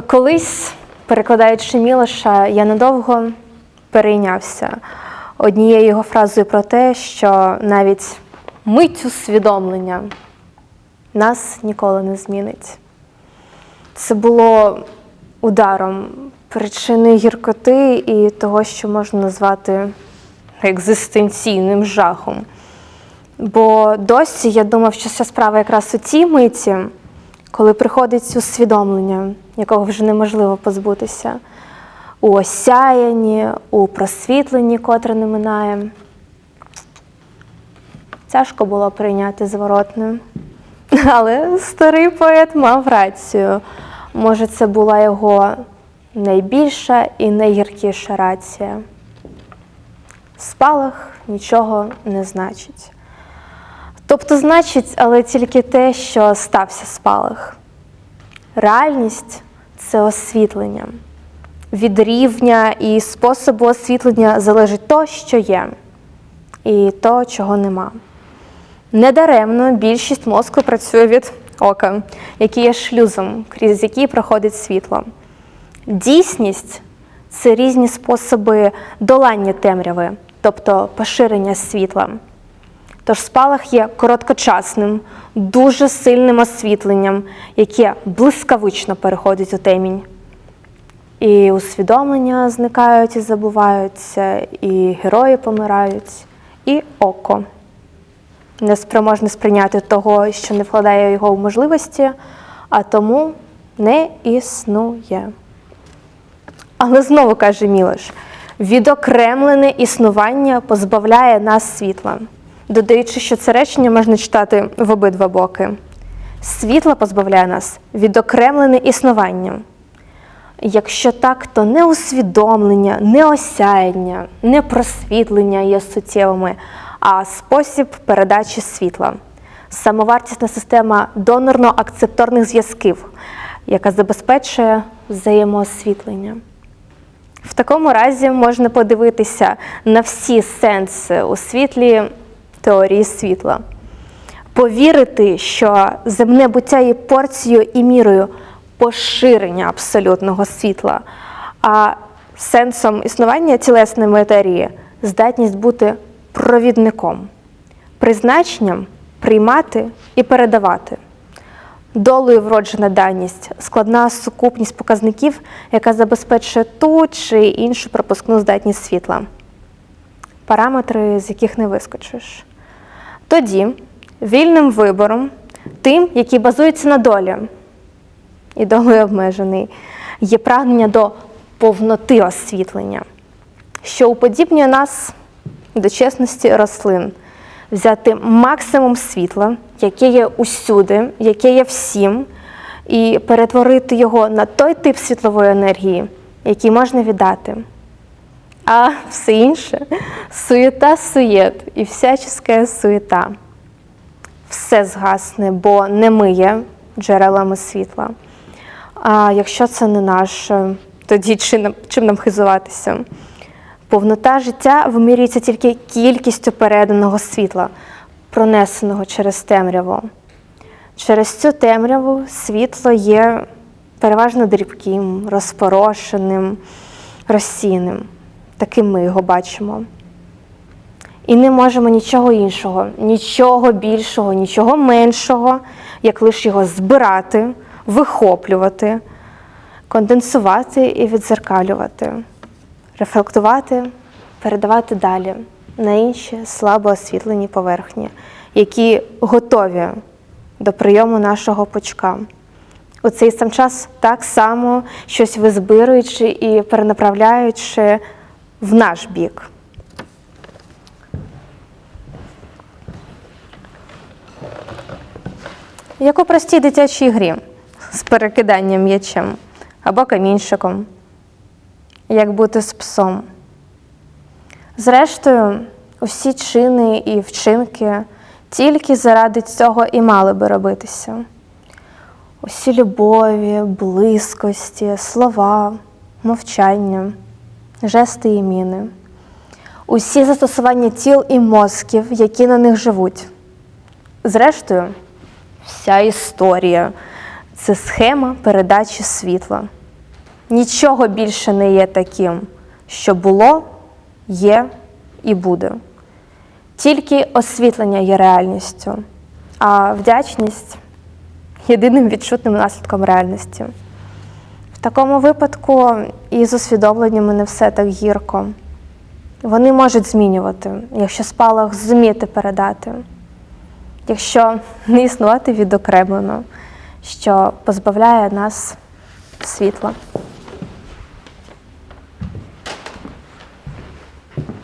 Колись, перекладаючи Мілоша, я надовго перейнявся однією його фразою про те, що навіть мить усвідомлення нас ніколи не змінить. Це було ударом причини гіркоти і того, що можна назвати екзистенційним жахом. Бо досі я думав, що вся справа якраз у цій миті, коли приходить усвідомлення, якого вже неможливо позбутися, у осяянні, у просвітленні, котре не минає. Тяжко було прийняти зворотне. Але старий поет мав рацію. Може, це була його найбільша і найгіркіша рація. Спалах нічого не значить. Тобто, значить, але тільки те, що стався спалах. Реальність це освітлення. Від рівня і способу освітлення залежить то, що є, і то, чого нема. Недаремно більшість мозку працює від ока, який є шлюзом, крізь який проходить світло. Дійсність це різні способи долання темряви, тобто поширення світла. Тож спалах є короткочасним, дуже сильним освітленням, яке блискавично переходить у темінь. І усвідомлення зникають і забуваються, і герої помирають, і око неспроможне сприйняти того, що не вкладає його в можливості, а тому не існує. Але знову каже Мілош, відокремлене існування позбавляє нас світла, додаючи, що це речення можна читати в обидва боки. Світло позбавляє нас відокремлене існування. Якщо так, то не усвідомлення, не осяяння, не просвітлення є суттєвими, а спосіб передачі світла. Самовартісна система донорно-акцепторних зв'язків, яка забезпечує взаємоосвітлення. В такому разі можна подивитися на всі сенси у світлі теорії світла, повірити, що земне буття є порцією і мірою поширення абсолютного світла, а сенсом існування тілесної матерії здатність бути провідником, призначенням приймати і передавати. Долею вроджена даність, складна сукупність показників, яка забезпечує ту чи іншу пропускну здатність світла, параметри, з яких не вискочиш. Тоді вільним вибором, тим, який базується на долі, і долею обмежений, є прагнення до повноти освітлення, що уподібнює нас до чесності рослин, взяти максимум світла, яке є усюди, яке є всім, і перетворити його на той тип світлової енергії, який можна віддати. А все інше суєта суєт і всяческа суєта. Все згасне, бо не ми є джерелами світла. А якщо це не наше, тоді чим, чим нам хизуватися? Повнота життя вимірюється тільки кількістю переданого світла, пронесеного через темряву. Через цю темряву світло є переважно дрібким, розпорошеним, розсійним. Таким ми його бачимо. І не можемо нічого іншого, нічого більшого, нічого меншого, як лише його збирати, вихоплювати, конденсувати і відзеркалювати рефлектувати, передавати далі на інші слабо освітлені поверхні, які готові до прийому нашого почка. У цей сам час так само щось визбируючи і перенаправляючи в наш бік. Як у простій дитячій грі з перекиданням м'ячем або камінчиком як бути з псом. Зрештою, усі чини і вчинки тільки заради цього і мали би робитися. Усі любові, близькості, слова, мовчання, жести і міни, усі застосування тіл і мозків, які на них живуть. Зрештою, вся історія це схема передачі світла Нічого більше не є таким, що було, є і буде. Тільки освітлення є реальністю, а вдячність єдиним відчутним наслідком реальності. Такому випадку і з усвідомленнями не все так гірко. Вони можуть змінювати, якщо спалах зуміти передати, якщо не існувати відокремлено, що позбавляє нас світла.